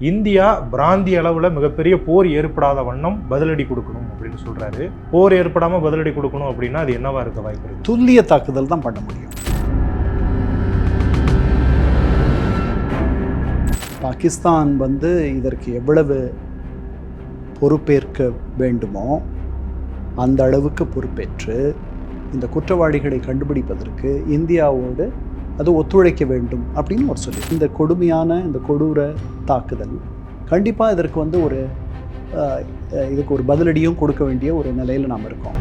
India பிராந்திய அளவில் மிகப்பெரிய போர் ஏற்படாத வண்ணம் பதிலடி கொடுக்கணும் அப்படின்னு சொல்கிறாரு போர் ஏற்படாமல் பதிலடி கொடுக்கணும் அப்படின்னா அது என்னவா இருக்க வாய்ப்பு துல்லிய தாக்குதல் தான் பண்ண முடியும். பாகிஸ்தான் வந்து இதற்கு எவ்வளவு பொறுப்பேற்க வேண்டுமோ அந்த அளவுக்கு பொறுப்பேற்று இந்த குற்றவாளிகளை கண்டுபிடிப்பதற்கு இந்தியாவோடு அது ஒத்துழைக்க வேண்டும் அப்படின்னு ஒரு சொல்லி இந்த கொடுமையான இந்த கொடூர தாக்குதல் கண்டிப்பாக இதற்கு வந்து ஒரு இதுக்கு ஒரு பதிலடியும் கொடுக்க வேண்டிய ஒரு நிலையில் நாம் இருக்கோம்.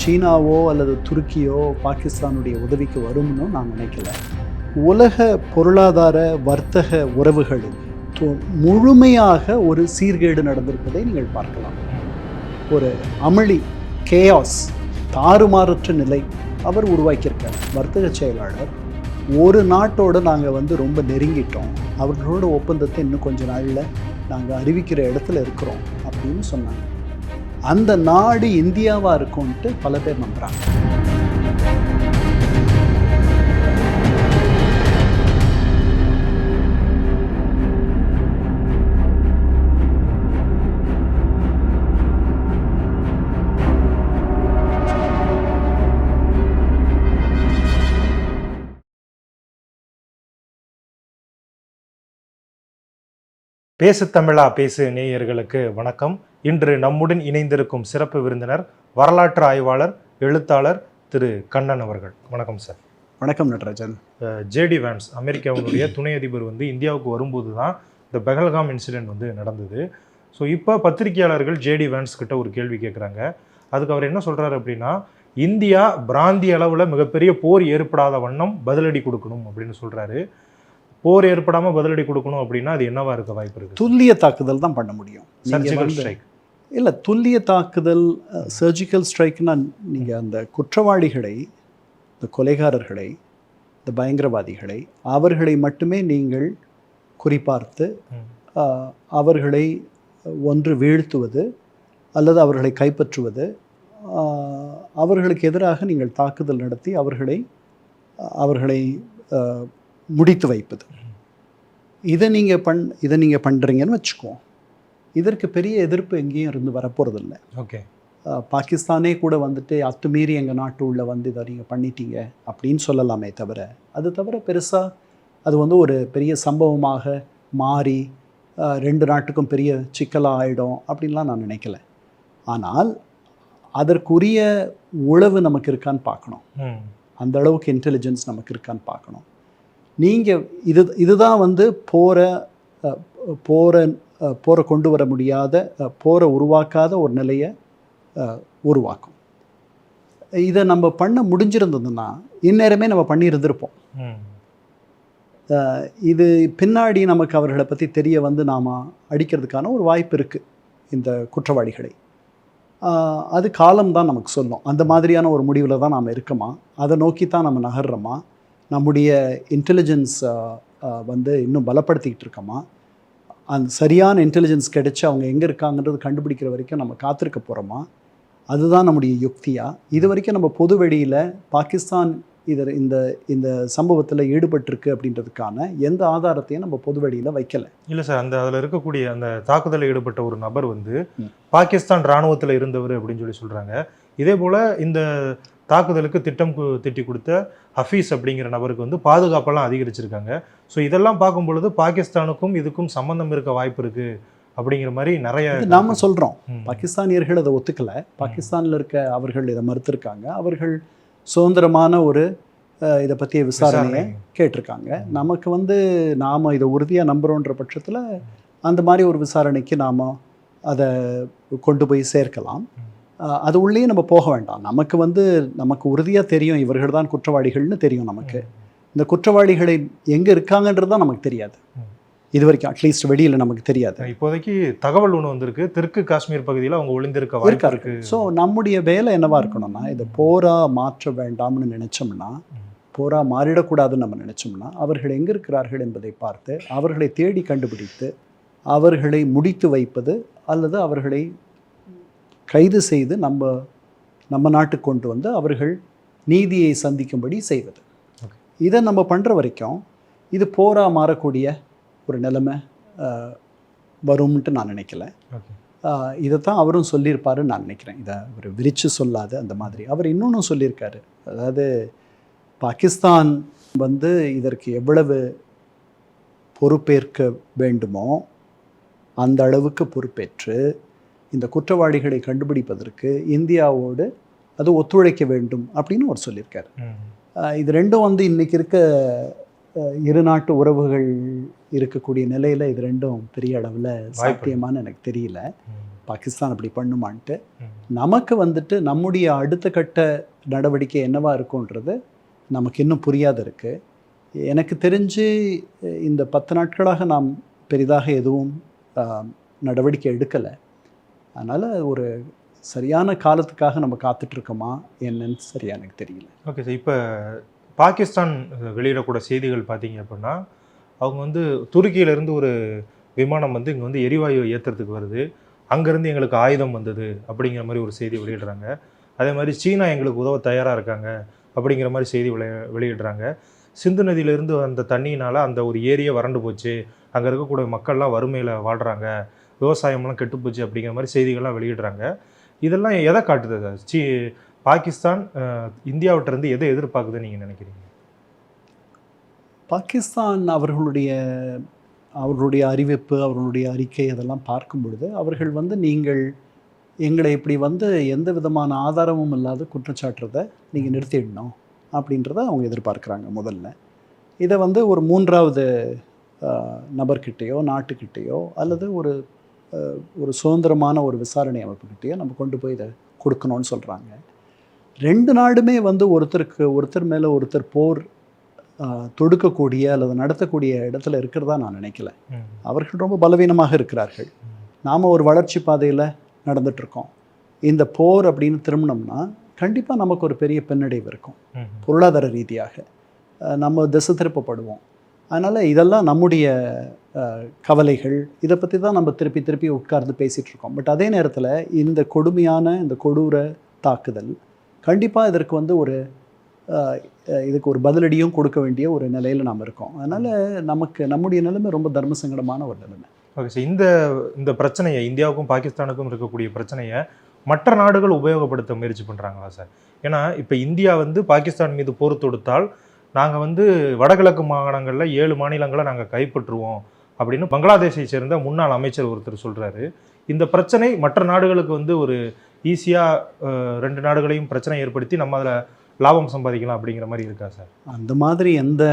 சீனாவோ அல்லது துருக்கியோ பாகிஸ்தானுடைய உதவிக்கு வரும்னு நான் நினைக்கல. உலக பொருளாதார வர்த்தக உறவுகளில் முழுமையாக ஒரு சீர்கேடு நடந்திருப்பதை நீங்கள் பார்க்கலாம். ஒரு அமளி கேயாஸ் தாறுமாறற்ற நிலை அவர் உருவாக்கியிருக்கார். வர்த்தக செயலாளர். ஒரு நாட்டோட நாங்கள் வந்து ரொம்ப நெருங்கிட்டோம். அவர்களோட ஒப்பந்தத்தை இன்னும் கொஞ்ச நாளில் நாங்கள் அறிவிக்கிற இடத்துல இருக்கிறோம் அப்படின்னு சொன்னாங்க. அந்த நாடு இந்தியாவாக இருக்கும்ன்ட்டு பல பேர் நம்புகிறாங்க பேசு தமிழா பேசு நேயர்களுக்கு வணக்கம். இன்று நம்முடன் இணைந்திருக்கும் சிறப்பு விருந்தினர் வரலாற்று ஆய்வாளர் எழுத்தாளர் திரு கண்ணன் அவர்கள். வணக்கம் சார். வணக்கம் நடராஜன். ஜேடி வேன்ஸ் அமெரிக்காவினுடைய துணை அதிபர் வந்து இந்தியாவுக்கு வரும்போது தான் இந்த பெஹல்காம் இன்சிடென்ட் வந்து நடந்தது. ஸோ இப்போ பத்திரிகையாளர்கள் ஜேடி வேன்ஸ் கிட்ட ஒரு கேள்வி கேட்குறாங்க அதுக்கு அவர் என்ன சொல்றாரு அப்படின்னா இந்தியா பிராந்திய அளவில் மிகப்பெரிய போர் ஏற்படாத வண்ணம் பதிலடி கொடுக்கணும் அப்படின்னு சொல்றாரு. போர் ஏற்படாம பதிலடி கொடுக்கணும் அப்படின்னா அது என்னவா இருக்க வாய்ப்பு இருக்கு? துல்லிய தாக்குதல் தான் பண்ண முடியும். சர்ஜிக்கல் ஸ்ட்ரைக் இல்லை துல்லிய தாக்குதல் சர்ஜிக்கல் ஸ்ட்ரைக்னா நீங்கள் அந்த குற்றவாளிகளை இந்த கொலைகாரர்களை இந்த பயங்கரவாதிகளை அவர்களை மட்டுமே நீங்கள் குறிப்பார்த்து அவர்களை ஒன்று வீழ்த்துவது அல்லது அவர்களை கைப்பற்றுவது அவர்களுக்கு எதிராக நீங்கள் தாக்குதல் நடத்தி அவர்களை அவர்களை முடித்து வைப்பது. இதை நீங்கள் பண் இதை நீங்கள் பண்ணுறீங்கன்னு வச்சுக்குவோம் இதற்கு பெரிய எதிர்ப்பு எங்கேயும் இருந்து வரப்போகிறதில்ல ஓகே. பாகிஸ்தானே கூட வந்துட்டு அத்துமீறி எங்கள் நாட்டு உள்ள வந்து இதை நீங்கள் பண்ணிட்டீங்க அப்படின்னு சொல்லலாமே தவிர அது தவிர பெருசாக அது வந்து ஒரு பெரிய சம்பவமாக மாறி ரெண்டு நாட்டுக்கும் பெரிய சிக்கலாக ஆகிடும் அப்படின்லாம் நான் நினைக்கல. ஆனால் அதற்குரிய உளவு நமக்கு இருக்கான்னு பார்க்கணும். அந்த அளவுக்கு இன்டெலிஜென்ஸ் நமக்கு இருக்கான்னு பார்க்கணும். நீங்கள் இது இதுதான் வந்து போரை போரை போரை கொண்டு வர முடியாத போரை உருவாக்காத ஒரு நிலையை உருவாக்கும். இதை நம்ம பண்ண முடிஞ்சிருந்ததுன்னா இந்நேரமே நம்ம பண்ணியிருந்திருப்போம். இது பின்னாடி நமக்கு அவர்களை பற்றி தெரிய வந்து நாம் அடிக்கிறதுக்கான ஒரு வாய்ப்பு இருக்குது இந்த குற்றவாளிகளை. அது காலம்தான் நமக்கு சொல்லும். அந்த மாதிரியான ஒரு முடிவில் தான் நாம் இருக்கோமா? அதை நோக்கி தான் நம்ம நகர்றோமா? நம்முடைய இன்டெலிஜென்ஸ் வந்து இன்னும் பலப்படுத்திக்கிட்டு இருக்கோமா? அந்த சரியான இன்டெலிஜென்ஸ் கிடைச்சு அவங்க எங்கே இருக்காங்கன்றது கண்டுபிடிக்கிற வரைக்கும் நம்ம காத்திருக்க போகிறோமா அதுதான் நம்முடைய யுக்தியா? இது வரைக்கும் நம்ம பொது வெளியில் பாகிஸ்தான் இதில் இந்த இந்த சம்பவத்தில் ஈடுபட்டிருக்கு அப்படின்றதுக்கான எந்த ஆதாரத்தையும் நம்ம பொது வெளியில் வைக்கலை. இல்ல சார் அந்த அதுல இருக்கக்கூடிய அந்த தாக்குதலில் ஈடுபட்ட ஒரு நபர் வந்து. பாகிஸ்தான் ராணுவத்துல இருந்தவர் அப்படின்னு சொல்லி சொல்றாங்க. இதே போல இந்த தாக்குதலுக்கு திட்டம் திட்டி கொடுத்த ஹஃபீஸ் அப்படிங்கிற நபருக்கு வந்து பாதுகாப்பெல்லாம் அதிகரிச்சிருக்காங்க. ஸோ இதெல்லாம் பார்க்கும் பொழுது பாகிஸ்தானுக்கும் இதுக்கும் சம்பந்தம் இருக்க வாய்ப்பு இருக்கு அப்படிங்கிற மாதிரி நிறைய நாம சொல்கிறோம். பாகிஸ்தானியர்கள் அதை ஒத்துக்கல. பாகிஸ்தானில் இருக்க அவர்கள் இதை மறுத்திருக்காங்க. அவர்கள் சுதந்திரமான ஒரு இதை பற்றிய விசாரணையை விசாரணை. கேட்டிருக்காங்க. நமக்கு வந்து நாம் இதை உறுதியாக நம்புகிறோன்ற பட்சத்தில் அந்த மாதிரி ஒரு விசாரணைக்கு நாம் அதை கொண்டு போய் சேர்க்கலாம். அது உள்ளேயே நம்ம போக வேண்டாம். நமக்கு வந்து நமக்கு உறுதியாக தெரியும் இவர்கள் தான் குற்றவாளிகள்னு தெரியும் நமக்கு. இந்த குற்றவாளிகளை எங்கே இருக்காங்கன்றது தான் நமக்கு தெரியாது. இது வரைக்கும் அட்லீஸ்ட் வெளியில் நமக்கு தெரியாது. இப்போதைக்கு தகவல் ஒன்று வந்திருக்கு. தெற்கு காஷ்மீர் பகுதியில் அவங்க ஒளிந்திருக்க வாய்ப்பு இருக்கா. ஸோ நம்முடைய வேலை என்னவா இருக்கணும்னா இதை போரா மாற்ற வேண்டாம்னு நினைச்சோம்னா ம். போரா மாறிடக்கூடாதுன்னு நம்ம நினைச்சோம்னா அவர்கள் எங்கே இருக்கிறார்கள் என்பதை பார்த்து அவர்களை தேடி கண்டுபிடித்து அவர்களை முடித்து வைப்பது அல்லது அவர்களை கைது செய்து நம்ம நம்ம நாட்டுக்கு கொண்டு வந்து அவர்கள் நீதியை சந்திக்கும்படி செய்வது. இதை நம்ம பண்ணுற வரைக்கும் இது போராக மாறக்கூடிய ஒரு நிலைமை வரும்ன்ட்டு நான் நினைக்கல. ஆஹ், இதைத்தான் அவரும் சொல்லியிருப்பாருன்னு நான் நினைக்கிறேன். இதை அவர் விரித்து சொல்லாத அந்த மாதிரி. அவர் இன்னொன்றும் சொல்லியிருக்காரு. அதாவது பாகிஸ்தான் வந்து இதற்கு எவ்வளவு பொறுப்பேற்க வேண்டுமோ அந்த அளவுக்கு பொறுப்பேற்று இந்த குற்றவாளிகளை கண்டுபிடிப்பதற்கு இந்தியாவோடு அது ஒத்துழைக்க வேண்டும் அப்படின்னு அவர் சொல்லியிருக்காரு. இது ரெண்டும் வந்து இன்னைக்கு இருக்க இரு நாட்டு உறவுகள் இருக்கக்கூடிய நிலையில் இது ரெண்டும் பெரிய அளவில் சாத்தியமான்னு எனக்கு தெரியல. பாகிஸ்தான் அப்படி பண்ணுமான்ட்டு. நமக்கு வந்துட்டு நம்முடைய அடுத்த கட்ட நடவடிக்கை என்னவா இருக்குன்றது நமக்கு இன்னும் புரியாத இருக்கு. எனக்கு தெரிஞ்சு இந்த பத்து நாட்களாக நாம் பெரிதாக எதுவும் நடவடிக்கை எடுக்கலை. அதனால் ஒரு சரியான காலத்துக்காக நம்ம காத்துட்ருக்கோமா என்னன்னு சரியா எனக்கு தெரியல. ஓகே சார் இப்போ பாகிஸ்தான் வெளியிடக்கூட செய்திகள் பார்த்தீங்க அப்படின்னா அவங்க வந்து துருக்கியிலேருந்து ஒரு விமானம் வந்து இங்கே வந்து எரிவாயு ஏற்றுறதுக்கு வருது. அங்கேருந்து எங்களுக்கு ஆயுதம் வந்தது அப்படிங்கிற மாதிரி ஒரு செய்தி வெளியிடுறாங்க. அதே மாதிரி சீனா எங்களுக்கு உதவ தயாராக இருக்காங்க அப்படிங்கிற மாதிரி செய்தி வெளி வெளியிடுறாங்க. சிந்து நதியிலேருந்து வந்த தண்ணியினால் அந்த ஒரு ஏரியை வறண்டு போச்சு. அங்கே இருக்கக்கூடிய மக்கள்லாம் வறுமையில் வாழ்கிறாங்க விவசாயம்லாம் கெட்டுப்போச்சு அப்படிங்கிற மாதிரி செய்திகள்லாம் வெளியிடுறாங்க. இதெல்லாம் எதை காட்டுது? சி பாகிஸ்தான் இந்தியாவிட்டிருந்து இருந்து எதை எதிர்பார்க்குதுன்னு நீங்கள் நினைக்கிறீங்க? பாகிஸ்தான் அவர்களுடைய அவர்களுடைய அறிவிப்பு அவர்களுடைய அறிக்கை அதெல்லாம் பார்க்கும் பொழுது அவர்கள் வந்து நீங்கள் எங்களை இப்படி வந்து எந்த விதமான ஆதாரமும் இல்லாத குற்றச்சாட்டுறதை நீங்கள் நிறுத்திடணும் அப்படின்றத அவங்க எதிர்பார்க்குறாங்க முதல்ல. இதை வந்து ஒரு மூன்றாவது நபர்கிட்டேயோ நாட்டுக்கிட்டேயோ அல்லது ஒரு ஒரு சுதந்திரமான ஒரு விசாரணை அமைப்புக்கிட்டேயோ நம்ம கொண்டு போய் இதை கொடுக்கணும்னு சொல்கிறாங்க ரெண்டு நாடுமே வந்து ஒருத்தருக்கு ஒருத்தர் மேலே ஒருத்தர் போர் தொடுக்கக்கூடிய அல்லது நடத்தக்கூடிய இடத்துல இருக்கிறதா நான் நினைக்கல. அவர்கள் ரொம்ப பலவீனமாக இருக்கிறார்கள். நாம் ஒரு வளர்ச்சி பாதையில் நடந்துட்டுருக்கோம். இந்த போர் அப்படின்னு திரும்பினோம்னா கண்டிப்பாக நமக்கு ஒரு பெரிய பின்னடைவு இருக்கும். பொருளாதார ரீதியாக. நம்ம திசை திருப்பப்படுவோம். அதனால் இதெல்லாம் நம்முடைய கவலைகள் இதை பற்றி தான் நம்ம திருப்பி திருப்பி உட்கார்ந்து பேசிகிட்ருக்கோம் பட் அதே நேரத்தில் இந்த கொடுமையான இந்த கொடூர தாக்குதல் கண்டிப்பாக இதற்கு வந்து ஒரு இதுக்கு ஒரு பதிலடியும் கொடுக்க வேண்டிய ஒரு நிலையில் நாம் இருக்கோம். அதனால் நமக்கு நம்முடைய நிலைமை ரொம்ப தர்ம சங்கடமான ஒரு நிலைமை. ஓகே சார் இந்த இந்த பிரச்சனையை இந்தியாவுக்கும் பாகிஸ்தானுக்கும் இருக்கக்கூடிய பிரச்சனையை மற்ற நாடுகள் உபயோகப்படுத்த முயற்சி பண்ணுறாங்களா சார்? ஏன்னா இப்போ இந்தியா வந்து பாகிஸ்தான் மீது போர் தொடுத்தால் நாங்கள் வந்து வடகிழக்கு மாகாணங்களில் ஏழு மாநிலங்களை நாங்கள் கைப்பற்றுவோம். அப்படின்னு பங்களாதேஷை சேர்ந்த முன்னாள் அமைச்சர் ஒருத்தர் சொல்கிறாரு இந்த பிரச்சனை மற்ற நாடுகளுக்கு வந்து ஒரு ஈஸியாக ரெண்டு நாடுகளையும் பிரச்சனை ஏற்படுத்தி நம்ம அதில் லாபம் சம்பாதிக்கலாம் அப்படிங்கிற மாதிரி இருக்கா சார்? அந்த மாதிரி எந்த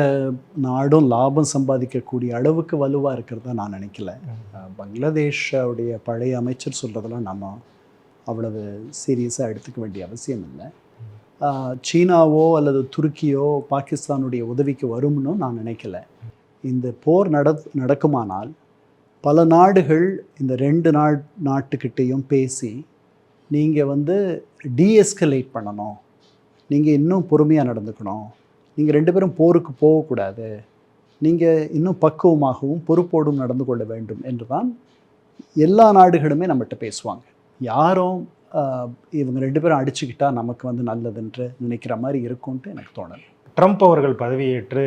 நாடும் லாபம் சம்பாதிக்கக்கூடிய அளவுக்கு வலுவாக இருக்கிறதா நான் நினைக்கல. பங்களாதேஷோடைய பழைய அமைச்சர் சொல்கிறதெல்லாம் நம்ம அவ்வளவு சீரியஸாக எடுத்துக்க வேண்டிய அவசியம் இல்லை. சீனாவோ அல்லது துருக்கியோ பாகிஸ்தானுடைய உதவிக்கு வரும்னு நான் நினைக்கல. இந்த போர் நட நடக்குமானால் பல நாடுகள் இந்த ரெண்டு நாட் நாட்டுக்கிட்டேயும் பேசி நீங்கள் வந்து டீஎஸ்கலேட் பண்ணணும். நீங்கள் இன்னும் பொறுமையாக நடந்துக்கணும். நீங்கள் ரெண்டு பேரும் போருக்கு போகக்கூடாது. நீங்கள் இன்னும் பக்குவமாகவும் பொறுப்போடும் நடந்து கொள்ள வேண்டும் என்று தான் எல்லா நாடுகளுமே நம்மகிட்ட பேசுவாங்க. யாரும் இவங்க ரெண்டு பேரும் அடிச்சுக்கிட்டா நமக்கு வந்து நல்லதுன்று நினைக்கிற மாதிரி இருக்கும்ன்ட்டு எனக்கு தோணலை. ட்ரம்ப் அவர்கள் பதவியேற்று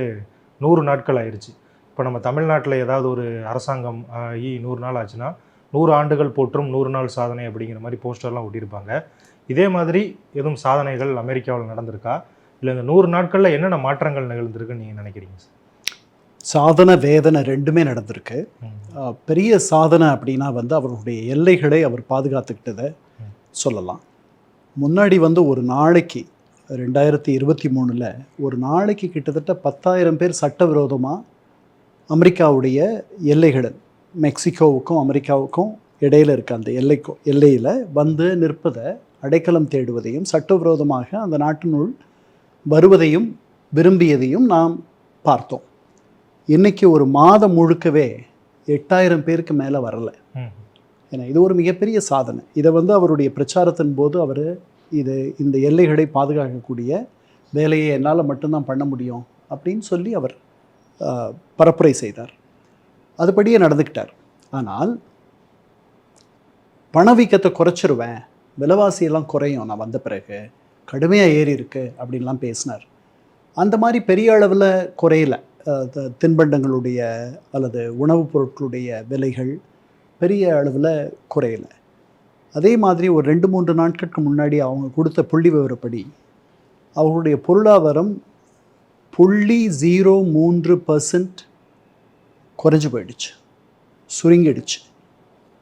நூறு நாட்கள் ஆயிடுச்சு இப்போ நம்ம தமிழ்நாட்டில் ஏதாவது ஒரு அரசாங்கம் ஆகி நூறு நாள் ஆச்சுன்னா நூறு ஆண்டுகள் போற்றும் நூறு நாள் சாதனை அப்படிங்கிற மாதிரி போஸ்டர்லாம் ஒட்டியிருப்பாங்க. இதே மாதிரி எதுவும் சாதனைகள் அமெரிக்காவில் நடந்திருக்கா? இல்லை இந்த நூறு நாட்களில் என்னென்ன மாற்றங்கள் நிகழ்ந்திருக்குன்னு நீங்கள் நினைக்கிறீங்க சார்? சாதனை வேதனை ரெண்டுமே நடந்திருக்கு. பெரிய சாதனை அப்படின்னா வந்து அவர்களுடைய எல்லைகளை அவர் பாதுகாத்துக்கிட்டதை. சொல்லலாம். முன்னாடி வந்து ஒரு நாளைக்கு ரெண்டாயிரத்தி இருபத்தி மூணில் ஒரு நாளைக்கு கிட்டத்தட்ட பத்தாயிரம் பேர் சட்டவிரோதமாக அமெரிக்காவுடைய எல்லைகள் மெக்சிகோவுக்கும் அமெரிக்காவுக்கும் இடையில இருக்க அந்த எல்லைக்கும் எல்லையில் வந்து நிற்பதை அடைக்கலம் தேடுவதையும் சட்டவிரோதமாக அந்த நாட்டினுள் வருவதையும் விரும்பியதையும் நாம் பார்த்தோம். இன்னைக்கு ஒரு மாதம் முழுக்கவே எட்டாயிரம் பேருக்கு மேலே வரல. ஏன்னா இது ஒரு மிகப்பெரிய சாதனை. இதை வந்து அவருடைய பிரச்சாரத்தின் போது அவர் இது இந்த எல்லைகளை பாதுகாக்கக்கூடிய வேலையை என்னால் மட்டும்தான் பண்ண முடியும் அப்படின்னு சொல்லி அவர் பரப்புரை செய்தார். அதுபடியே நடந்துக்கிட்டார். ஆனால் பணவீக்கத்தை குறைச்சிடுவேன் விலைவாசியெல்லாம் குறையும் நான் வந்த பிறகு கடுமையாக ஏறி இருக்கு அப்படின்லாம் பேசினார். அந்த மாதிரி பெரிய அளவில் குறையல. த- தின்பண்டங்களுடைய அல்லது உணவுப் பொருட்களுடைய விலைகள் பெரிய அளவில் குறையல. அதே மாதிரி ஒரு ரெண்டு மூன்று நாட்களுக்கு முன்னாடி அவங்க கொடுத்த புள்ளி விவரப்படி அவர்களுடைய பொருளாதாரம் புள்ளி ஜீரோ மூன்று பர்சன்ட் குறைஞ்சு போயிடுச்சு சுருங்கிடுச்சு.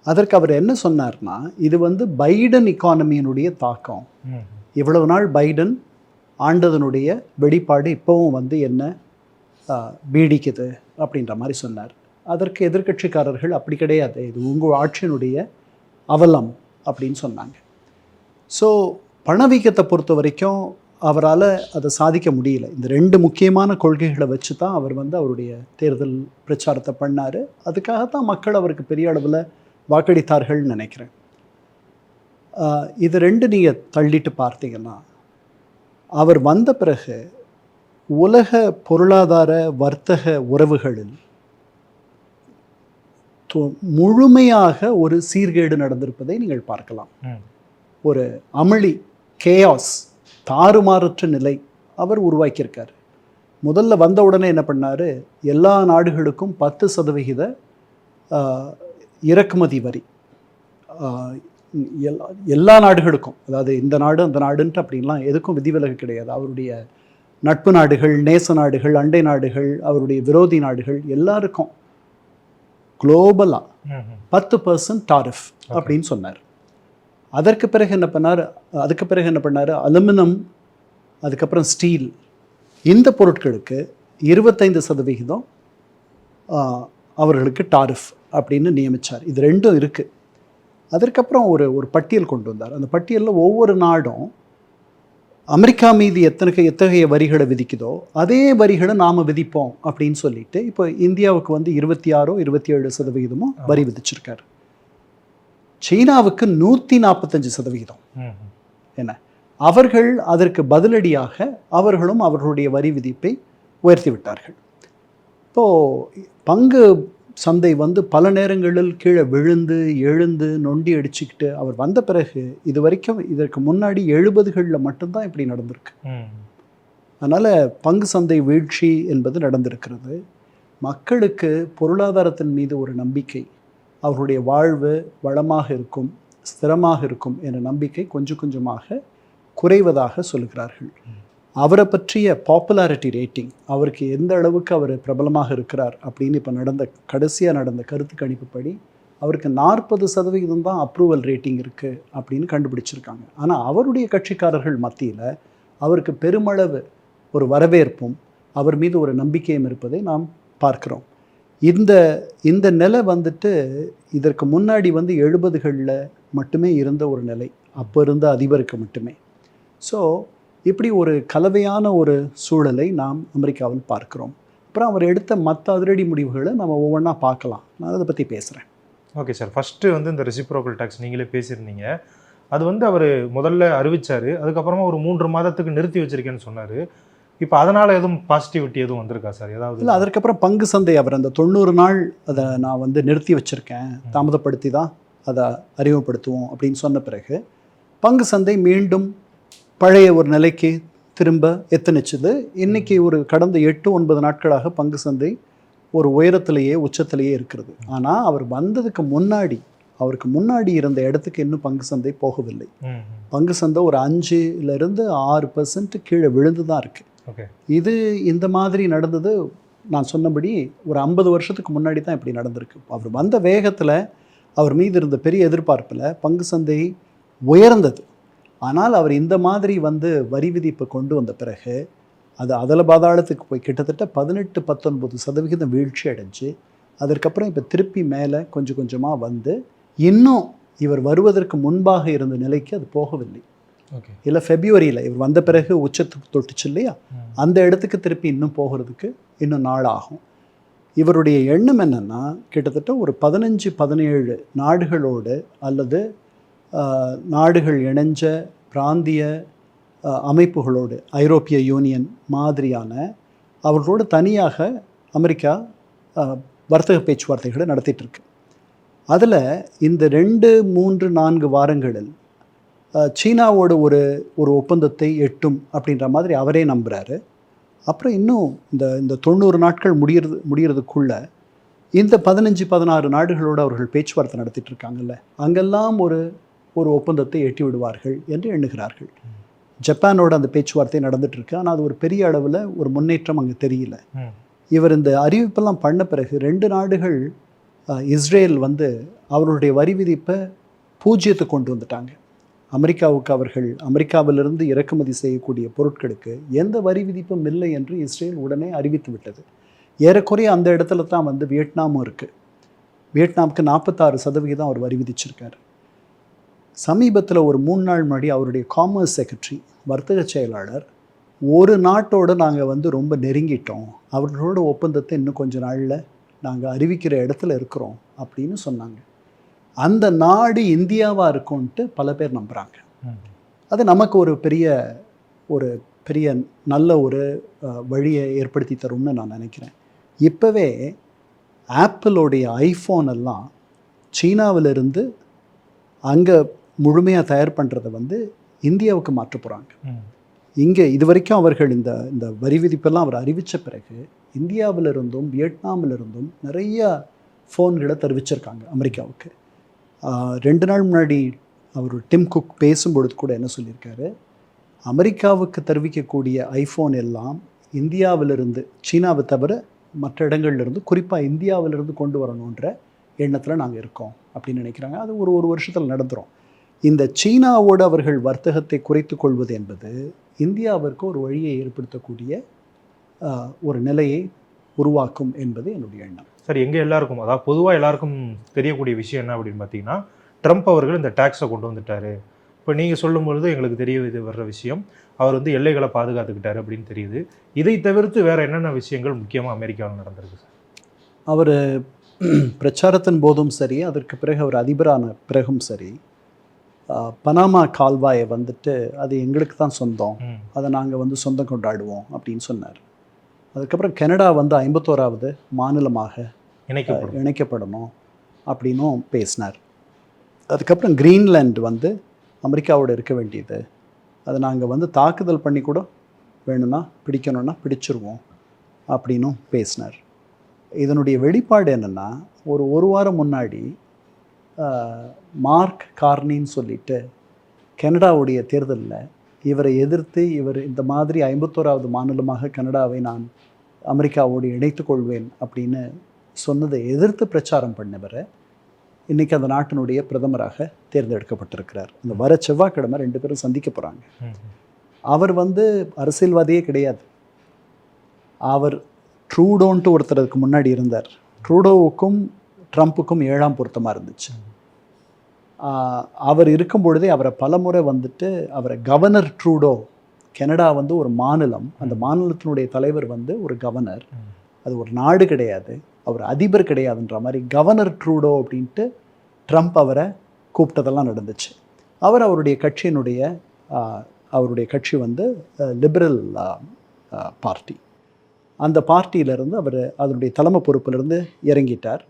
அதற்கு அவர் என்ன சொன்னார்னா இது வந்து பைடன் இக்கானமியினுடைய தாக்கம். இவ்வளவு நாள் பைடன் ஆண்டதனுடைய வெளிப்பாடு இப்போவும் வந்து என்ன பீடிக்குது அப்படின்ற மாதிரி சொன்னார். அதற்கு எதிர்க்கட்சிக்காரர்கள் அப்படி கிடையாது இது உங்கள் ஆட்சியினுடைய அவலம் அப்படின்னு சொன்னாங்க. ஸோ பணவீக்கத்தை பொறுத்த வரைக்கும் அவரால் அதை சாதிக்க முடியல. இந்த ரெண்டு முக்கியமான கொள்கைகளை வச்சு தான் அவர் வந்து அவருடைய தேர்தல் பிரச்சாரத்தை பண்ணார். அதுக்காக தான் மக்கள் அவருக்கு பெரிய அளவில் வாக்களித்தார்கள்னு நினைக்கிறேன். இது ரெண்டு நீங்கள் தள்ளிட்டு பார்த்தீங்கன்னா அவர் வந்த பிறகு உலக பொருளாதார வர்த்தக உறவுகளில் முழுமையாக ஒரு சீர்கேடு நடந்திருப்பதை நீங்கள் பார்க்கலாம். ஒரு அமளி கேயாஸ் தாறுமாறற்ற நிலை அவர் உருவாக்கியிருக்கார். முதல்ல வந்த உடனே என்ன பண்ணார்? எல்லா நாடுகளுக்கும் பத்து சதவிகித இறக்குமதி வரி. எல்லா எல்லா நாடுகளுக்கும் அதாவது இந்த நாடு அந்த நாடுன்ட்டு அப்படின்லாம் எதுக்கும் விதிவிலக்கு கிடையாது. அவருடைய நட்பு நாடுகள் நேச நாடுகள் அண்டை நாடுகள் அவருடைய விரோதி நாடுகள் எல்லாருக்கும். குளோபலாக பத்து பர்சன்ட் டாரிஃப் அப்படின்னு சொன்னார். அதற்கு பிறகு என்ன பண்ணார்? அதுக்கு பிறகு என்ன பண்ணார்? அலுமினியம் அதுக்கப்புறம் ஸ்டீல். இந்த பொருட்களுக்கு இருபத்தைந்து சதவிகிதம் அவர்களுக்கு டாரிஃப் அப்படின்னு நியமித்தார் இது ரெண்டும் இருக்குது அதற்கப்புறம் ஒரு ஒரு பட்டியல் கொண்டு வந்தார். அந்த பட்டியலில் ஒவ்வொரு நாடும் அமெரிக்கா மீது எத்தனை எத்தகைய வரிகளை விதிக்குதோ அதே வரிகளை நாம் விதிப்போம் அப்படின்னு சொல்லிட்டு இப்போ இந்தியாவுக்கு வந்து இருபத்தி ஆறோ இருபத்தி ஏழு சதவிகிதமோ வரி விதிச்சிருக்காரு. சீனாவுக்கு நூற்றி நாற்பத்தஞ்சு சதவிகிதம். என்ன? அவர்கள் அதற்கு பதிலடியாக அவர்களும் அவர்களுடைய வரி விதிப்பை உயர்த்தி விட்டார்கள் இப்போது பங்கு சந்தை வந்து பல நேரங்களில் கீழே விழுந்து எழுந்து நொண்டி அடிச்சுக்கிட்டு அவர் வந்த பிறகு இது வரைக்கும் இதற்கு முன்னாடி எழுபதுகளில் மட்டும்தான் இப்படி நடந்திருக்கு. அதனால் பங்கு சந்தை வீழ்ச்சி என்பது நடந்திருக்கிறது. மக்களுக்கு பொருளாதாரத்தின் மீது ஒரு நம்பிக்கை அவர்களுடைய வாழ்வு வளமாக இருக்கும் ஸ்திரமாக இருக்கும் என்ற நம்பிக்கை கொஞ்சம் கொஞ்சமாக குறைவதாக சொல்கிறார்கள். அவரை பற்றிய பாப்புலாரிட்டி ரேட்டிங் அவருக்கு எந்த அளவுக்கு அவர் பிரபலமாக இருக்கிறார் அப்படின்னு இப்போ நடந்த கடைசியாக நடந்த கருத்து கணிப்புப்படி அவருக்கு நாற்பது சதவிகிதம் தான் அப்ரூவல் ரேட்டிங் இருக்குது அப்படின்னு கண்டுபிடிச்சிருக்காங்க. ஆனால் அவருடைய கட்சிக்காரர்கள் மத்தியில் அவருக்கு பெருமளவு ஒரு வரவேற்பும் அவர் மீது ஒரு நம்பிக்கையும் இருப்பதை நாம் பார்க்கிறோம். இந்த இந்த நிலை வந்துட்டு இதற்கு முன்னாடி வந்து எழுபதுகளில் மட்டுமே இருந்த ஒரு நிலை. அப்போ இருந்த அதிபருக்கு மட்டுமே. ஸோ இப்படி ஒரு கலவையான ஒரு சூழலை நாம் அமெரிக்காவில் பார்க்கிறோம். அப்புறம் அவர் எடுத்த மற்ற அதிரடி முடிவுகளை நம்ம ஒவ்வொன்றா பார்க்கலாம். நான் அதை பற்றி பேசுகிறேன் ஓகே சார் ஃபஸ்ட்டு வந்து இந்த ரெசிப்ரோக்கல் டேக்ஸ் நீங்களே பேசியிருந்தீங்க. அது வந்து அவர் முதல்ல அறிவிச்சார். அதுக்கப்புறமா ஒரு மூன்று மாதத்துக்கு நிறுத்தி வச்சிருக்கேன்னு சொன்னார். இப்போ அதனால் எதுவும் பாசிட்டிவிட்டி எதுவும் வந்திருக்கா சார்? ஏதாவது இல்லை அதற்கப்புறம் பங்கு சந்தை அவர் அந்த தொண்ணூறு நாள் அதை நான் வந்து நிறுத்தி வச்சுருக்கேன். தாமதப்படுத்தி தான் அதை அறிமுகப்படுத்துவோம் அப்படின்னு சொன்ன பிறகு பங்கு சந்தை மீண்டும் பழைய ஒரு நிலைக்கு திரும்ப எத்தனிச்சுது. இன்னைக்கு ஒரு கடந்த எட்டு ஒன்பது நாட்களாக பங்கு சந்தை ஒரு உயரத்திலேயே உச்சத்திலேயே இருக்கிறது ஆனால் அவர் வந்ததுக்கு முன்னாடி அவருக்கு முன்னாடி இருந்த இடத்துக்கு இன்னும் பங்கு சந்தை போகவில்லை. பங்கு சந்தை ஒரு அஞ்சுலேருந்து ஆறு பர்சன்ட் கீழே விழுந்து தான் இருக்குது இது இந்த மாதிரி நடந்தது நான் சொன்னபடி ஒரு ஐம்பது வருஷத்துக்கு முன்னாடி தான் இப்படி நடந்திருக்கு. அவர் வந்த வேகத்தில் அவர் மீது இருந்த பெரிய எதிர்பார்ப்பில் பங்கு சந்தை உயர்ந்தது. ஆனால் அவர் இந்த மாதிரி வந்து வரி விதிப்பை கொண்டு வந்த பிறகு அது அதல பாதாளத்துக்கு போய் கிட்டத்தட்ட பதினெட்டு பத்தொன்பது சதவிகிதம் வீழ்ச்சி அடைஞ்சு அதற்கப்புறம் இப்போ திருப்பி மேலே கொஞ்சம் கொஞ்சமாக வந்து இன்னும் இவர் வருவதற்கு முன்பாக இருந்த நிலைக்கு அது போகவில்லை. இல்லை ஃபெப்ரவரியில் இவர் வந்த பிறகு உச்சத்துக்கு தொட்டுச்சு இல்லையா. அந்த இடத்துக்கு திருப்பி இன்னும் போகிறதுக்கு இன்னும் நாள் ஆகும் இவருடைய எண்ணம் என்னன்னா கிட்டத்தட்ட ஒரு பதினஞ்சு பதினேழு நாடுகளோடு அல்லது நாடுகள் இணைஞ்ச பிராந்திய அமைப்புகளோடு ஐரோப்பிய யூனியன் மாதிரியான அவர்களோடு தனியாக அமெரிக்கா வர்த்தக பேச்சுவார்த்தைகளை நடத்திட்டு இருக்கு. அதில் இந்த ரெண்டு மூன்று நான்கு வாரங்களில் சீனாவோட ஒரு ஒரு ஒப்பந்தத்தை எட்டும் அப்படின்ற மாதிரி அவரே நம்புகிறாரு அப்புறம் இன்னும் இந்த இந்த தொண்ணூறு நாட்கள் முடியறது முடியறதுக்குள்ள இந்த பதினஞ்சு பதினாறு நாடுகளோடு அவர்கள் பேச்சுவார்த்தை நடத்திட்டு இருக்காங்கல்ல அங்கெல்லாம் ஒரு ஒரு ஒப்பந்தத்தை எட்டி விடுவார்கள் என்று எண்ணுகிறார்கள். ஜப்பானோட அந்த பேச்சுவார்த்தை நடந்துட்டு இருக்கு ஆனால் அது ஒரு பெரிய அளவில் ஒரு முன்னேற்றம் அங்கே தெரியல. இவர் இந்த அறிவிப்பெல்லாம் பண்ண பிறகு ரெண்டு நாடுகள் இஸ்ரேல் வந்து அவர்களுடைய வரி விதிப்பை பூஜ்ஜியத்தை கொண்டு வந்துட்டாங்க. அமெரிக்காவுக்கு அவர்கள் அமெரிக்காவிலிருந்து இறக்குமதி செய்யக்கூடிய பொருட்களுக்கு எந்த வரி விதிப்பும் இல்லை என்று இஸ்ரேல் உடனே அறிவித்து விட்டது. ஏறக்குறைய அந்த இடத்துல தான் வந்து வியட்நாமும் இருக்குது வியட்நாமுக்கு நாற்பத்தாறு சதவிகிதம் அவர் வரி விதிச்சிருக்கார். சமீபத்தில் ஒரு மூணு நாள் முன்னாடி அவருடைய காமர்ஸ் செக்ரட்டரி வர்த்தக செயலாளர் ஒரு நாட்டோட நாங்கள் வந்து ரொம்ப நெருங்கிட்டோம். அவர்களோட ஒப்பந்தத்தை இன்னும் கொஞ்ச நாளில் நாங்கள் அறிவிக்கிற இடத்துல இருக்கிறோம் அப்படின்னு சொன்னாங்க. அந்த நாடு இந்தியாவாக இருக்கும்ன்ட்டு பல பேர் நம்புகிறாங்க. அது நமக்கு ஒரு பெரிய ஒரு பெரிய நல்ல ஒரு வழியை ஏற்படுத்தி தரும்னு நான் நினைக்கிறேன் இப்போவே ஆப்பிளோடைய ஐஃபோன் எல்லாம் சீனாவிலிருந்து அங்கே முழுமையாக தயார் பண்ணுறதை வந்து இந்தியாவுக்கு மாற்ற போகிறாங்க. இங்கே இது வரைக்கும் அவர்கள் இந்த இந்த வரி விதிப்பெல்லாம் அவர் அறிவித்த பிறகு இந்தியாவிலிருந்தும் வியட்நாமிலிருந்தும் நிறைய ஃபோன்களை தெரிவிச்சிருக்காங்க அமெரிக்காவுக்கு ரெண்டு நாள் முன்னாடி அவர் டிம் குக் பேசும்பொழுது கூட என்ன சொல்லியிருக்காரு? அமெரிக்காவுக்கு தெரிவிக்கக்கூடிய ஐஃபோன் எல்லாம் இந்தியாவிலிருந்து சீனாவை தவிர மற்ற இடங்கள்லேருந்து குறிப்பாக இந்தியாவிலிருந்து கொண்டு வரணுன்ற எண்ணத்தில் நாங்கள் இருக்கோம் அப்படின்னு நினைக்கிறாங்க. அது ஒரு ஒரு வருஷத்தில் நடந்துரும். இந்த சீனாவோடு அவர்கள் வர்த்தகத்தை குறைத்து கொள்வது என்பது இந்தியாவிற்கு ஒரு வழியை ஏற்படுத்தக்கூடிய ஒரு நிலையை உருவாக்கும் என்பது என்னுடைய எண்ணம். சரி எங்கே எல்லாருக்கும்? அதாவது பொதுவாக எல்லாருக்கும் தெரியக்கூடிய விஷயம் என்ன அப்படின்னு பார்த்தீங்கன்னா ட்ரம்ப் அவர்கள் இந்த டேக்ஸை கொண்டு வந்துட்டாரு. இப்போ நீங்கள் சொல்லும் பொழுது எங்களுக்கு தெரிய இது வர்ற விஷயம். அவர் வந்து எல்லைகளை பாதுகாத்துக்கிட்டாரு அப்படின்னு தெரியுது. இதை தவிர்த்து வேற என்னென்ன விஷயங்கள் முக்கியமாக அமெரிக்காவில் நடந்திருக்கு சார்? அவர் பிரச்சாரத்தின் போதும் சரி அதற்கு பிறகு அவர் அதிபரான பிறகும் சரி பனாமா கால்வாயை வந்துட்டு அது எங்களுக்கு தான் சொந்தம். அதை நாங்கள் வந்து சொந்தம் கொண்டாடுவோம் அப்படின்னு சொன்னார். அதுக்கப்புறம் கனடா வந்து ஐம்பத்தோராவது மாநிலமாக இணைக்கப்படும். இணைக்கப்படணும் அப்படின்னும் பேசினார். அதுக்கப்புறம் கிரீன்லாண்ட் வந்து அமெரிக்காவோட இருக்க வேண்டியது. அதை நாங்கள் வந்து தாக்குதல் பண்ணி கூட வேணும்னா பிடிக்கணும்னா பிடிச்சிருவோம் அப்படின்னும் பேசினார். இதனுடைய வெளிப்பாடு என்னென்னா ஒரு ஒரு வாரம் முன்னாடி மார்க் கார்னின்னு சொல்லிட்டு கனடாவுடைய தேர்தலில் இவரை எதிர்த்து இவர் இந்த மாதிரி ஐம்பத்தோராவது மாநிலமாக கனடாவை நான் அமெரிக்காவோடு இணைத்து கொள்வேன் அப்படின்னு சொன்னதை எதிர்த்து பிரச்சாரம் பண்ணவரை இன்னைக்கு அந்த நாட்டினுடைய பிரதமராக தேர்ந்தெடுக்கப்பட்டிருக்கிறார். இந்த வர செவ்வாய்க்கிழமை ரெண்டு பேரும் சந்திக்க போகிறாங்க அவர் வந்து அரசியல்வாதியே கிடையாது. அவர் ட்ரூடோன்ட்டு ஒருத்தருக்கு முன்னாடி இருந்தார். ட்ரூடோவுக்கும் ட்ரம்ப்புக்கும் ஏழாம் பொருத்தமாக இருந்துச்சு. அவர் இருக்கும் பொழுதே அவரை பலமுறை வந்துட்டு அவரை கவர்னர் ட்ரூடோ கனடா வந்து ஒரு மாநிலம். அந்த மாநிலத்தினுடைய தலைவர் வந்து ஒரு கவர்னர். அது ஒரு நாடு கிடையாது. அவர் அதிபர் கிடையாதுன்ற மாதிரி கவர்னர் ட்ரூடோ அப்படின்ட்டு ட்ரம்ப் அவரை கூப்பிட்டதெல்லாம் நடந்துச்சு. அவர் அவருடைய கட்சியினுடைய அவருடைய கட்சி வந்து லிபரல் பார்ட்டி. அந்த பார்ட்டியிலிருந்து அவர் அதனுடைய தலைமை பொறுப்பிலிருந்து இறங்கிட்டார்.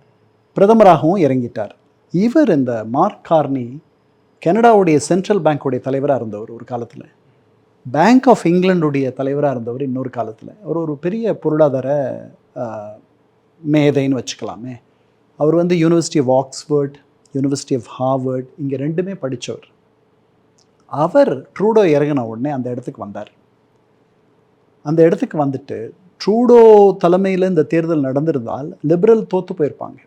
பிரதமராகவும் இறங்கிட்டார். இவர் இந்த மார்க் கார்னி கனடாவுடைய சென்ட்ரல் பேங்க்குடைய தலைவராக இருந்தவர் ஒரு காலத்தில். பேங்க் ஆஃப் இங்கிலாண்டுடைய தலைவராக இருந்தவர் இன்னொரு காலத்தில். அவர் ஒரு பெரிய பொருளாதார மேதைன்னு வச்சுக்கலாமே. அவர் வந்து university of Oxford university of Harvard இங்கே ரெண்டுமே படித்தவர் அவர் ட்ரூடோ இறங்கின உடனே அந்த இடத்துக்கு வந்தார். அந்த இடத்துக்கு வந்துட்டு ட்ரூடோ தலைமையில் இந்த தேர்தல் நடந்திருந்தால் லிபரல் தோற்று போயிருப்பாங்க.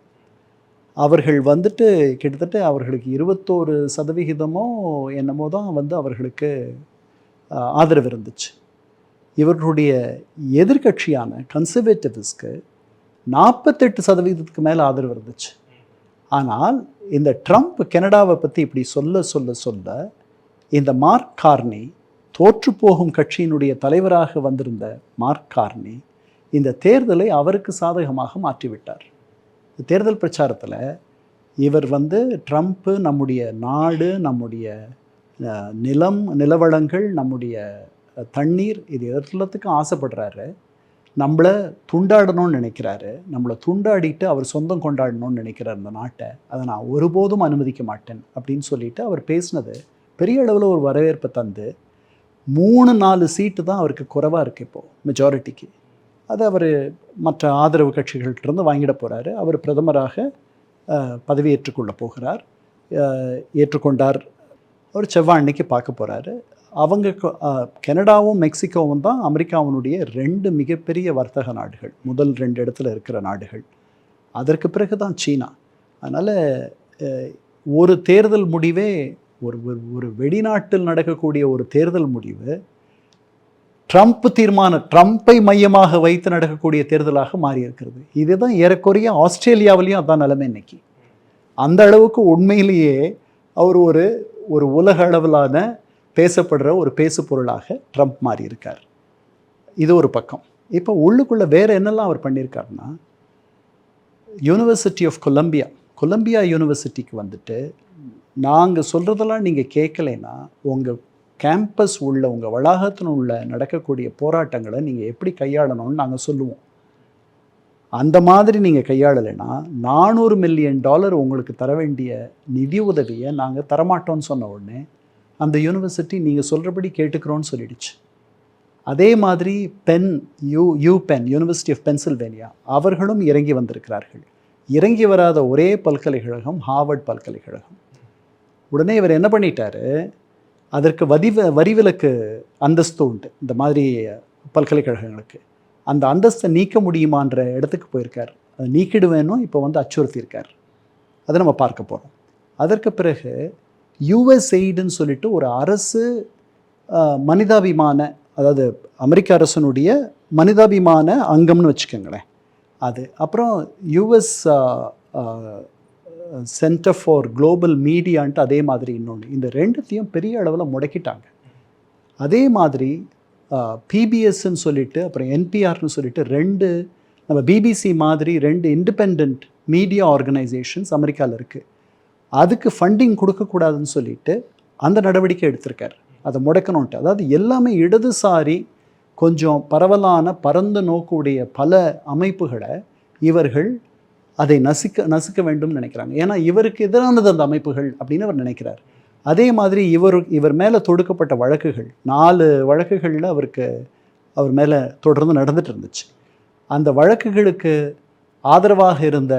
அவர்கள் வந்துட்டு கிட்டத்தட்ட அவர்களுக்கு இருபத்தோரு சதவிகிதமோ என்னமோ தான் வந்து அவர்களுக்கு ஆதரவு இருந்துச்சு. இவர்களுடைய எதிர்க்கட்சியான கன்சர்வேட்டிவ்ஸ்க்கு நாற்பத்தெட்டு சதவீதத்துக்கு மேலே ஆதரவு இருந்துச்சு. ஆனால் இந்த ட்ரம்ப் கனடாவை பற்றி இப்படி சொல்ல சொல்ல சொல்ல இந்த மார்க் கார்னி தோற்றுப்போகும் கட்சியினுடைய தலைவராக வந்திருந்த மார்க் கார்னி இந்த தேர்தலை அவருக்கு சாதகமாக மாற்றிவிட்டார். தேர்தல் பிரச்சாரத்தில் இவர் வந்து ட்ரம்ப்பு நம்முடைய நாடு நம்முடைய நிலம் நிலவளங்கள் நம்முடைய தண்ணீர் இது எல்லாத்துக்கும் ஆசைப்படுறாரு. நம்மளை துண்டாடணும்னு நினைக்கிறாரு. நம்மளை துண்டாடிட்டு அவர் சொந்தம் கொண்டாடணும்னு நினைக்கிறார் இந்த நாட்டை. அதை நான் ஒருபோதும் அனுமதிக்க மாட்டேன் அப்படின்னு சொல்லிட்டு அவர் பேசினது பெரிய அளவில் ஒரு வரவேற்பை தந்து மூணு நாலு சீட்டு தான் அவருக்கு குறைவாக இருக்குது இப்போது மெஜாரிட்டிக்கு அது அவர் மற்ற ஆதரவு கட்சிகள்கிட்டருந்து வாங்கிட போகிறாரு அவர் பிரதமராக அஹ், பதவியேற்றுக்கொள்ள போகிறார். ஏற்றுக்கொண்டார். அவர் செவ்வாய் அன்னைக்கு பார்க்க போகிறாரு அவங்க கனடாவும் மெக்சிகோவும் தான் அமெரிக்காவினுடைய ரெண்டு மிகப்பெரிய வர்த்தக நாடுகள். முதல் ரெண்டு இடத்துல இருக்கிற நாடுகள். அதற்கு பிறகு தான் சீனா. அதனால் ஒரு தேர்தல் முடிவே ஒரு ஒரு- ஒரு வெளிநாட்டில் நடக்கக்கூடிய ஒரு தேர்தல் முடிவு ட்ரம்ப் தீர்மானம் ட்ரம்ப்பை மையமாக வைத்து நடக்கக்கூடிய தேர்தலாக மாறி இருக்கிறது இதுதான் ஏறக்குறைய ஆஸ்திரேலியாவிலையும் அதான் நிலைமை இன்னைக்கு. அந்த அளவுக்கு உண்மையிலேயே அவர் ஒரு ஒரு உலக அளவிலான பேசப்படுற ஒரு பேசு பொருளாக ட்ரம்ப் மாறி இருக்கார் இது ஒரு பக்கம். இப்போ உள்ளுக்குள்ளே வேறு என்னெல்லாம் அவர் பண்ணியிருக்காருன்னா யூனிவர்சிட்டி ஆஃப் கொலம்பியா கொலம்பியா யூனிவர்சிட்டிக்கு வந்துட்டு நாங்கள் சொல்கிறதெல்லாம் நீங்கள் கேட்கலைன்னா உங்கள் கேம்பஸ் உள்ள உங்கள் வளாகத்தில் உள்ள நடக்கக்கூடிய போராட்டங்களை நீங்கள் எப்படி கையாளணும்னு நாங்கள் சொல்லுவோம். அந்த மாதிரி நீங்கள் கையாளலைன்னா நானூறு மில்லியன் டாலர் உங்களுக்கு தர வேண்டிய நிதி உதவியை நாங்கள் தரமாட்டோம்னு சொன்ன உடனே அந்த யூனிவர்சிட்டி நீங்கள் சொல்கிறபடி கேட்டுக்கிறோன்னு சொல்லிடுச்சு. அதே மாதிரி Penn U U Penn university of Pennsylvania அவர்களும் இறங்கி வந்திருக்கிறார்கள். இறங்கி வராத ஒரே பல்கலைக்கழகம் ஹார்வர்ட் பல்கலைக்கழகம். உடனே இவர் என்ன பண்ணிட்டாரு? அதற்கு வரிவ வரிவிலக்கு அந்தஸ்து உண்டு. இந்த மாதிரி பல்கலைக்கழகங்களுக்கு. அந்த அந்தஸ்தை நீக்க முடியுமான்ற இடத்துக்கு போயிருக்கார். அதை நீக்கிடுவேனும் இப்போ வந்து அச்சுறுத்தியிருக்கார். அதை நம்ம பார்க்க போகிறோம் அதற்கு பிறகு யுஎஸ்எய்டுன்னு சொல்லிட்டு ஒரு அரசு மனிதாபிமான அதாவது அமெரிக்க அரசனுடைய மனிதாபிமான அங்கம்னு வச்சுக்கோங்களேன். அது. அப்புறம் யுஎஸ் சென்டர் ஃபார் குளோபல் மீடியான்ட்டு அதே மாதிரி இன்னொன்று இந்த ரெண்டுத்தையும் பெரிய அளவில் முடக்கிட்டாங்க. அதே மாதிரி பிபிஎஸ்ன்னு சொல்லிட்டு அப்புறம் என்பிஆர்னு சொல்லிட்டு ரெண்டு நம்ம பிபிசி மாதிரி ரெண்டு இண்டிபெண்ட் மீடியா ஆர்கனைசேஷன்ஸ் அமெரிக்காவில் இருக்குது அதுக்கு ஃபண்டிங் கொடுக்கக்கூடாதுன்னு சொல்லிட்டு அந்த நடவடிக்கை எடுத்திருக்கார். அதை முடக்கணுன்ட்டு அதாவது எல்லாமே இடதுசாரி கொஞ்சம் பரவலான பரந்த நோக்குடைய பல அமைப்புகளை இவர்கள் அதை நசுக்க நசுக்க வேண்டும் நினைக்கிறாங்க. ஏன்னா இவருக்கு எதிரானது அந்த அமைப்புகள் அப்படின்னு அவர் நினைக்கிறார். அதே மாதிரி இவர் இவர் மேலே தொடுக்கப்பட்ட வழக்குகள் நாலு வழக்குகளில் அவருக்கு அவர் மேலே தொடர்ந்து நடந்துட்டு இருந்துச்சு. அந்த வழக்குகளுக்கு ஆதரவாக இருந்த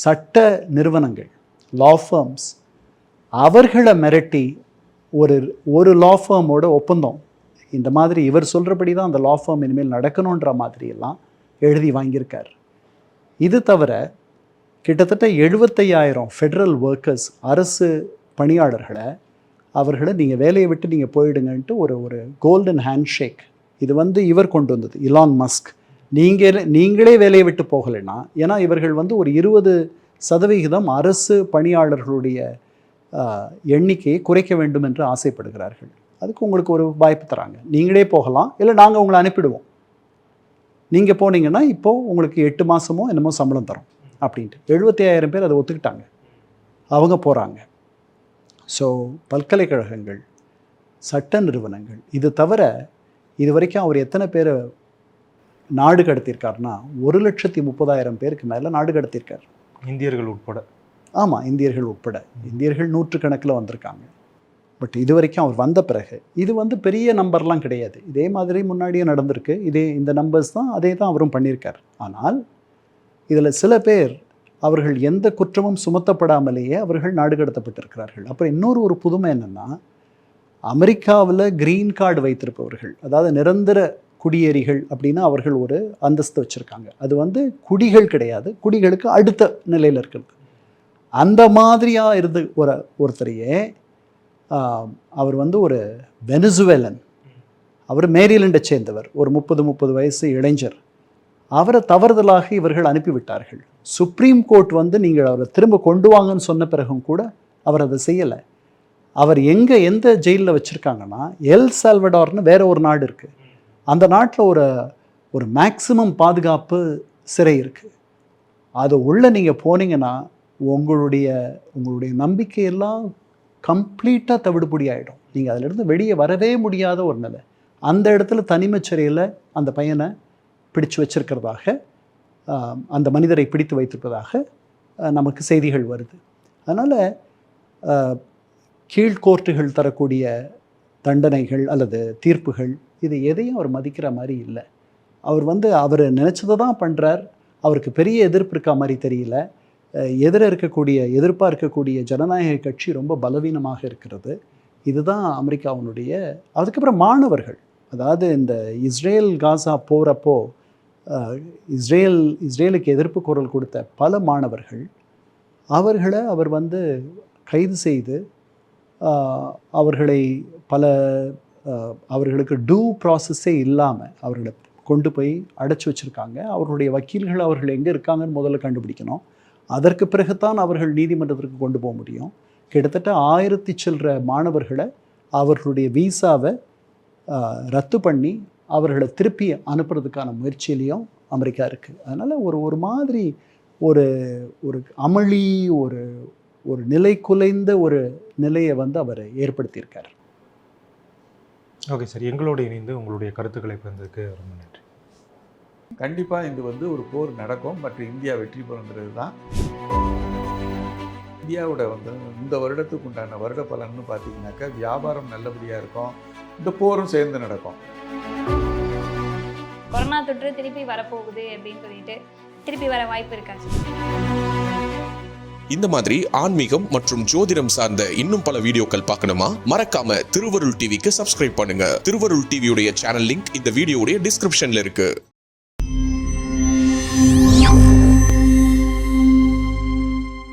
சட்ட நிறுவனங்கள் லா ஃபார்ம்ஸ் அவர்களை மிரட்டி ஒரு ஒரு லா ஃபார்மோட ஒப்பந்தம். இந்த மாதிரி இவர் சொல்கிறபடி தான் அந்த லா ஃபார்ம் இனிமேல் நடக்கணுன்ற மாதிரியெல்லாம் எழுதி வாங்கியிருக்கார். இது தவிர கிட்டத்தட்ட எழுபத்தையாயிரம் ஃபெடரல் ஒர்க்கர்ஸ் அரசு பணியாளர்களை அவர்களை நீங்கள் வேலையை விட்டு நீங்கள் போயிடுங்கன்ட்டு ஒரு ஒரு கோல்டன் ஹேண்ட் ஷேக் இது வந்து இவர் கொண்டு வந்தது இலான் மஸ்க் நீங்கள் நீங்களே வேலையை விட்டு போகலைன்னா ஏன்னா இவர்கள் வந்து ஒரு இருபது சதவிகிதம் அரசு பணியாளர்களுடைய எண்ணிக்கையை குறைக்க வேண்டும் என்று ஆசைப்படுகிறார்கள். அதுக்கு உங்களுக்கு ஒரு வாய்ப்பு தராங்க. நீங்களே போகலாம் இல்லை நாங்கள் உங்களை அனுப்பிடுவோம். நீங்கள் போனீங்கன்னா இப்போது உங்களுக்கு எட்டு மாதமோ என்னமோ சம்பளம் தரோம். அப்படின்ட்டு. எழுபத்தி ஐயாயிரம் பேர் அதை ஒத்துக்கிட்டாங்க. அவங்க போகிறாங்க ஸோ பல்கலைக்கழகங்கள் சட்ட நிறுவனங்கள் இது தவிர இது வரைக்கும் அவர் எத்தனை பேரை நாடு கடத்தியிருக்காருன்னா ஒரு லட்சத்தி முப்பதாயிரம் பேருக்கு மேலே நாடு கடத்தியிருக்கார். இந்தியர்கள் உட்பட. ஆமாம் இந்தியர்கள் உட்பட. இந்தியர்கள் நூற்றுக்கணக்கில் வந்திருக்காங்க. பட் இது வரைக்கும் அவர் வந்த பிறகு இது வந்து பெரிய நம்பர்லாம் கிடையாது. இதே மாதிரி முன்னாடியே நடந்திருக்கு. இதே இந்த நம்பர்ஸ் தான் அதே தான் அவரும் பண்ணியிருக்கார். ஆனால் இதில் சில பேர் அவர்கள் எந்த குற்றமும் சுமத்தப்படாமலேயே அவர்கள் நாடு கடத்தப்பட்டிருக்கிறார்கள். அப்புறம் இன்னொரு ஒரு புதுமை என்னென்னா அமெரிக்காவில் கிரீன் கார்டு வைத்திருப்பவர்கள் அதாவது நிரந்தர குடியேறிகள் அப்படின்னா அவர்கள் ஒரு அந்தஸ்து வச்சுருக்காங்க. அது வந்து குடிகள் கிடையாது குடிகளுக்கு அடுத்த நிலையில் இருக்கிறது. அந்த மாதிரியாக இருந்து ஒரு ஒருத்தரையே அவர் வந்து ஒரு வெனிசுவேலன். அவர் மேரிலண்டை சேர்ந்தவர் ஒரு முப்பது முப்பது வயசு இளைஞர். அவரை தவறுதலாக இவர்கள் அனுப்பிவிட்டார்கள். சுப்ரீம் கோர்ட் வந்து நீங்கள் அவரை திரும்ப கொண்டு வாங்கன்னு சொன்ன பிறகும் கூட அவர் அதை செய்யலை. அவர் எங்கே எந்த ஜெயிலில் வச்சுருக்காங்கன்னா எல் சால்வடார்னு வேற ஒரு நாடு இருக்குது அந்த நாட்டில் ஒரு ஒரு மேக்சிமம் பாதுகாப்பு சிறை இருக்குது அது உள்ளே நீங்கள் போனீங்கன்னா உங்களுடைய உங்களுடைய நம்பிக்கையெல்லாம் கம்ப்ளீட்டாக தவிடுபடி ஆகிடும் நீங்கள் அதிலிருந்து வெளியே வரவே முடியாத ஒரு நிலை. அந்த இடத்துல தனிமை சிறையில் அந்த பையனை பிடிச்சு வச்சிருக்கிறதாக அந்த மனிதரை பிடித்து வைத்திருப்பதாக நமக்கு செய்திகள் வருது. அதனால் கீழ் கோர்ட்டுகள் தரக்கூடிய தண்டனைகள் அல்லது தீர்ப்புகள் இது எதையும் அவர் மதிக்கிற மாதிரி இல்லை. அவர் வந்து அவர் நினச்சதை தான் பண்ணுறார் அவருக்கு பெரிய எதிர்ப்பு இருக்கா மாதிரி தெரியல. எதிர இருக்கக்கூடிய எதிர்ப்பாக இருக்கக்கூடிய ஜனநாயக கட்சி ரொம்ப பலவீனமாக இருக்கிறது. இதுதான் அமெரிக்காவினுடைய அதுக்கப்புறம் மாணவர்கள். அதாவது இந்த இஸ்ரேல் காசா போகிறப்போ இஸ்ரேல் இஸ்ரேலுக்கு எதிர்ப்பு குரல் கொடுத்த பல மாணவர்கள் அவர்களை அவர் வந்து கைது செய்து அவர்களை பல அவர்களுக்கு டூ ப்ராசஸ்ஸே இல்லாமல் அவர்களை கொண்டு போய் அடைச்சி வச்சுருக்காங்க. அவர்களுடைய வக்கீல்கள் அவர்கள் எங்கே இருக்காங்கன்னு முதல்ல கண்டுபிடிக்கணும். அதற்கு பிறகுதான் அவர்கள் நீதிமன்றத்திற்கு கொண்டு போக முடியும். கிட்டத்தட்ட ஆயிரத்தி சில்லற மாணவர்களை அவர்களுடைய வீசாவை ரத்து பண்ணி அவர்களை திருப்பி அனுப்புறதுக்கான முயற்சியிலையும் அமெரிக்கா இருக்குது அதனால் ஒரு ஒரு மாதிரி ஒரு ஒரு அமளி ஒரு ஒரு நிலை குலைந்த ஒரு நிலையை வந்து அவர் ஏற்படுத்தியிருக்கார். Okay sir. எங்களோடு இணைந்து உங்களுடைய கருத்துக்களை பகிர்ந்ததுக்கு ரொம்ப நன்றி. கண்டிப்பாக இது வந்து ஒரு போர் நடக்கும். மற்றும் இந்தியா வெற்றி பெறுங்கிறது தான். இந்தியாவோட வந்து இந்த வருடத்துக்கு உண்டான வருட பலன்னு பார்த்தீங்கன்னாக்கா வியாபாரம் நல்லபடியாக இருக்கும். இந்த போரும் சேர்ந்து நடக்கும். கொரோனா தொற்று திருப்பி வரப்போகுது அப்படின்னு சொல்லிட்டு திருப்பி வர வாய்ப்பு இருக்கா இந்த மாதிரி ஆன்மீகம் மற்றும் ஜோதிடம் சார்ந்த இன்னும் பல வீடியோக்கள் பார்க்கணுமா? மறக்காம திருவருள் டிவிக்கு சப்ஸ்கிரைப் பண்ணுங்க. திருவருள் டிவியுடைய சேனல் லிங்க் இந்த வீடியோடைய டிஸ்கிரிப்ஷன்ல இருக்கு.